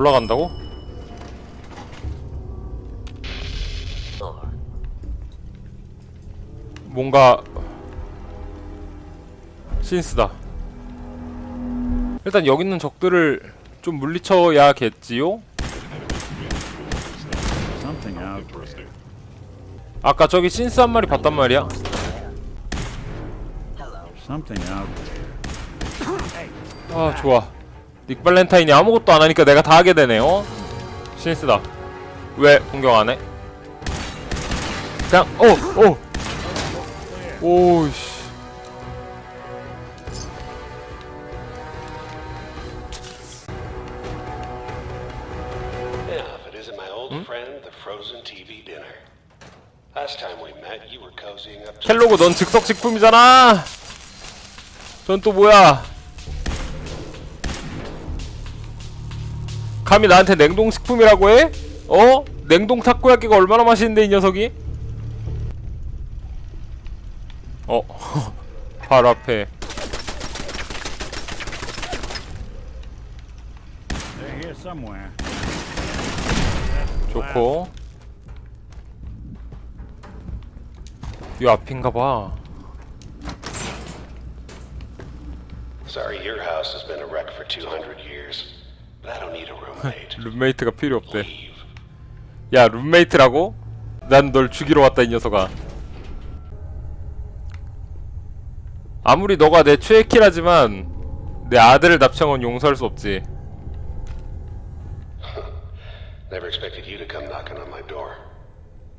올라간다고? 뭔가 신스다. 일단 여기 있는 적들을 좀 물리쳐야겠지요? 아까 저기 신스 한 마리 봤단 말이야. 아 좋아. 닉 발렌타인이 아무것도 안 하니까 내가 다 하게 되네요. 신스다. 왜 공격 안 해? 그냥 오 오. 오씨. To 켈로그 넌 즉석 식품이잖아. 전 또 뭐야? 감히 나한테 냉동 식품이라고 해? 어? 냉동 타코야끼가 얼마나 맛있는데 이 녀석이? 어, 바로 앞에 They're here somewhere. 좋고. 이 앞인가봐. Sorry, your house has been a wreck for 200 years. 룸메이트가 필요 없대. 야 룸메이트라고? 난 널 죽이러 왔다 이 녀석아 아무리 너가 내 최애키라지만 내 아들을 납치한 용서할 수 없지 Never expected you to come knocking on my door.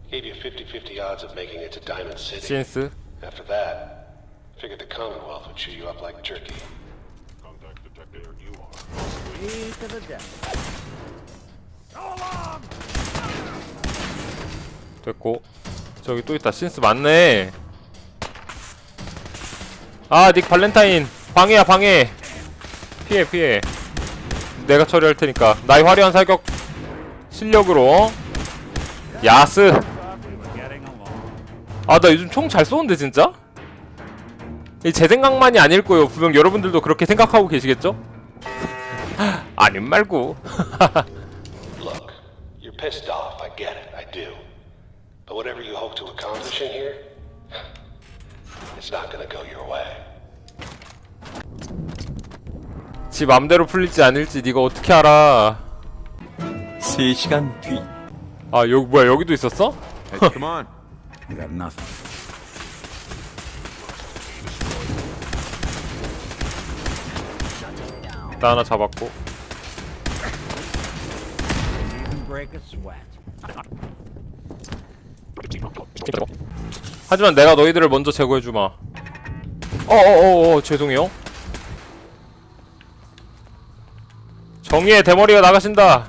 Gave you 50-50 odds of making it to Diamond City. 시엔스 After that, figured the Commonwealth would chew you up like jerky. Contact detected. There you are. Three to the death. 됐고 저기 또 있다 신스 맞네 아 닉 발렌타인 방해야 방해 피해 피해 내가 처리할 테니까 나의 화려한 사격 실력으로 야스. 아 나 요즘 총 잘 쏘는데 진짜? 이 제 생각만이 아닐 거예요 분명 여러분들도 그렇게 생각하고 계시겠죠? 아님 말고 Look, you're pissed off. I get it. I do. But whatever you hope to accomplish in here, it's not gonna go your way. 지 맘대로 풀릴지 아닐지 네가 어떻게 알아 3시간 뒤 아 여기 뭐야 여기도 있었어? Come on We got nothing. 나 하나 잡았고. 하지만 내가 너희들을 먼저 제거해주마 어어어어 죄송해요 정의의 대머리가 나가신다.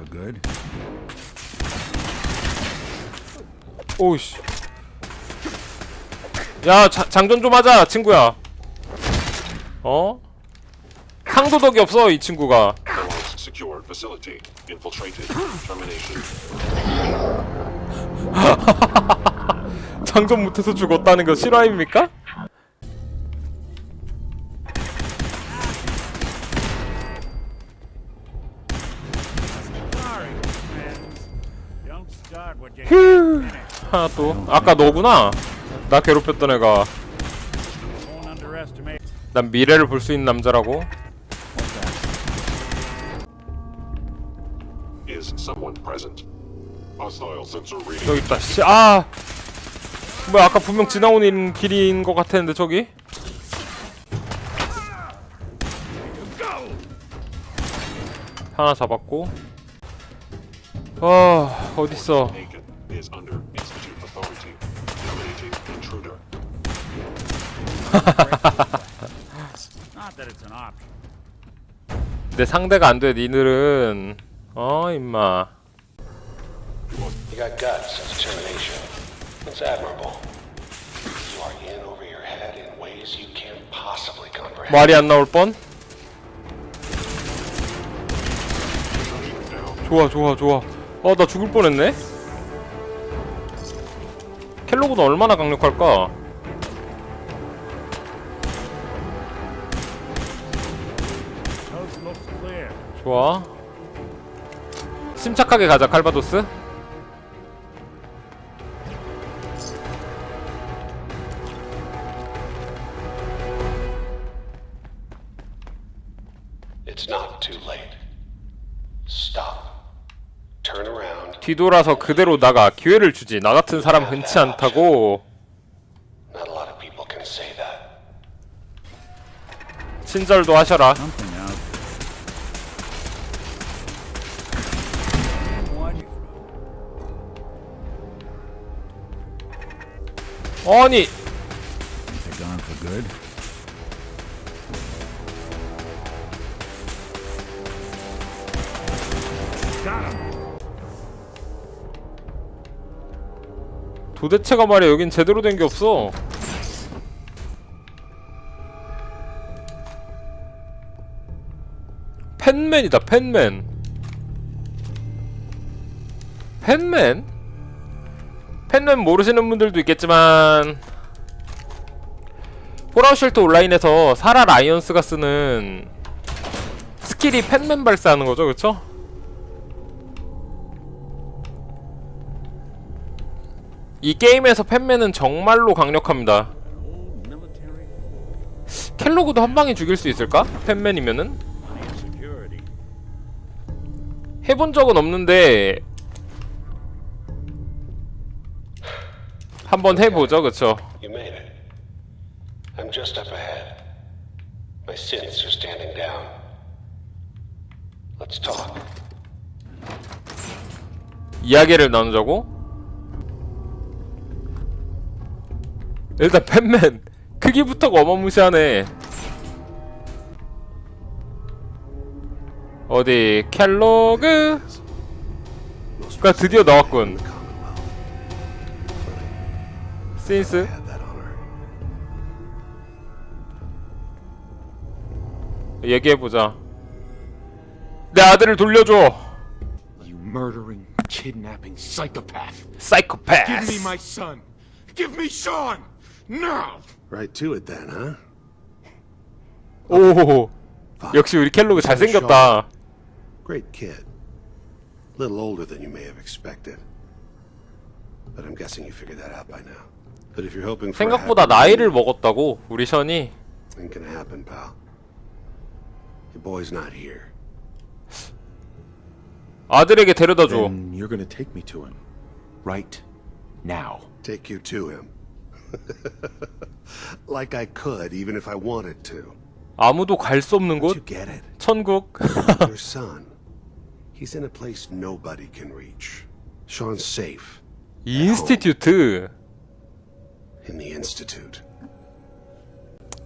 오우씨 야 자, 장전 좀 하자 친구야 어? 상도덕이 없어 이 친구가 Allies secured facility. Infiltrated. Termination. 장전 못해서 죽었다는 거 실화입니까? 휴 하나 또 아까 너구나 나 괴롭혔던 애가. 난 미래를 볼 수 있는 남자라고 someone present? Hostile sensor reading. 저기 있다 씨, 아 뭐야 아까 분명 지나오는 길인 것 같았는데 저기 하나 잡았고 아 어딨어 Aiken is under institute authority. Terminating intruder. Not that it's an option. 내 상대가 안 돼 니들은 어 임마 You got guts and determination. It's admirable. You are in over your head in ways you can't possibly comprehend. 말이 안 나올 뻔 좋아 좋아 좋아 어 나 죽을 뻔했네 켈로그는 얼마나 강력할까. 좋아 침착하게 가자 칼바도스 It's not too late. Stop. Turn around. 뒤돌아서 그대로 나가 기회를 주지 나 같은 사람 흔치 않다고 Not a lot of people can say that. 친절도 하셔라 아니. 도대체가 말이야 여긴 제대로 된 게 없어 팬맨이다 팬맨 팬맨? 팬맨 모르시는 분들도 있겠지만 폴아웃 쉘터 온라인에서 사라 라이언스가 쓰는 스킬이 팬맨 발사하는 거죠 그쵸? 이 게임에서 팬맨은 정말로 강력합니다. 켈로그도 한 방에 죽일 수 있을까? 팬맨이면은. 해본 적은 없는데 한번 해보죠, 그쵸? You made it. I'm just up ahead. My sins are standing down. Let's talk. 이야기를 나누자고? 일단 팬맨 크기부터가 어마무시하네. 어디 켈로그가 드디어 나왔군. 신스 Had that honor. 얘기해보자. 내 아들을 돌려줘. You murdering, kidnapping psychopath. Give me 사이코패스. my son. Give me Sean. Now. Right to it then, huh? 오. 역시 우리 켈로그 잘생겼다. Great kid. Little older than you may have expected. But I'm guessing you figured that out by now. But if you're hoping for a 생각보다 나이를 먹었다고 우리 션이. ain't gonna happen, pal. Your boy's not here. 아들에게 데려다 줘. Then you're gonna take me to him. Right now. Take you to him. like I could, even if I wanted to. 아무도 갈 수 없는 Don't you 곳? get it? 천국. Your son. He's in a place nobody can reach. Sean's safe 인스티튜트. in the Institute.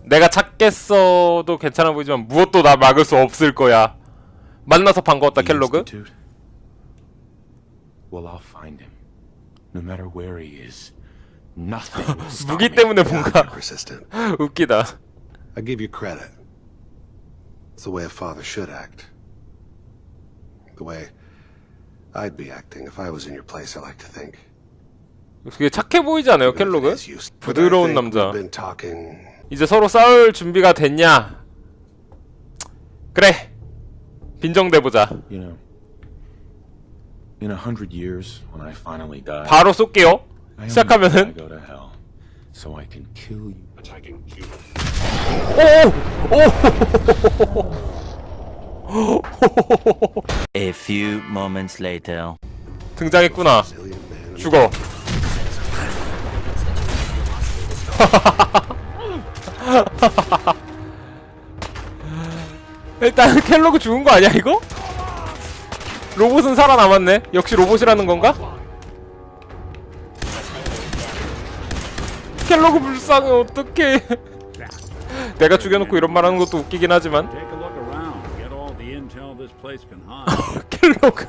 내가 찾겠어도 괜찮아 보이지만 무엇도 나 막을 수 없을 거야. 만나서 반가웠다 The 켈로그. Institute? Well, I'll find him. No matter where he is. Nothing will stop 무기 me. 때문에 God, 뭔가 you're persistent. 웃기다. I give you credit. It's the way a father should act. The way I'd be acting if I was in your place, I like to think. 되게 착해 보이지 않아요 I 부드러운 남자. 이제 서로 싸울 준비가 됐냐? 그래. 빈정대 보자. 바로 쏠게요. 시작하면은. Attacking human. A few moments later. 등장했구나. 죽어. 일단 켈로그 죽은 거 아니야 이거? 로봇은 살아남았네. 역시 로봇이라는 건가? 켈로그 불쌍해 어떡해. 내가 죽여놓고 이런 말하는 것도 웃기긴 하지만. 켈로그.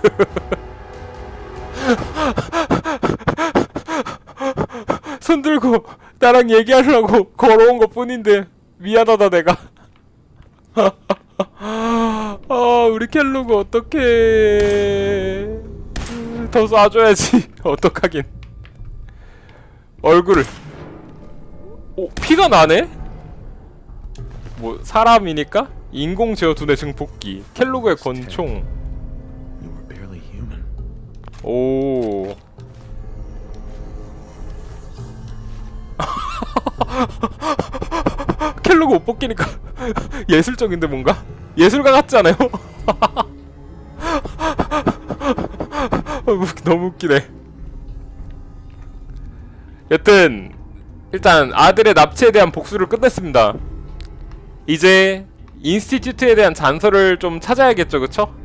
손 들고 나랑 얘기하려고 걸어온 것 뿐인데 미안하다 내가. 아 우리 켈로그 어떡해. 더 쏴줘야지. 어떡하긴. 얼굴을. 오 피가 나네? 뭐 사람이니까? 인공 제어 두뇌 증폭기 켈로그의 권총. 오. 켈로그 옷 벗기니까 예술적인데 뭔가? 예술가 같지 않아요? 너무 웃기네. 여튼 일단 아들의 납치에 대한 복수를 끝냈습니다. 이제 인스티튜트에 대한 잔서를 좀 찾아야겠죠, 그쵸?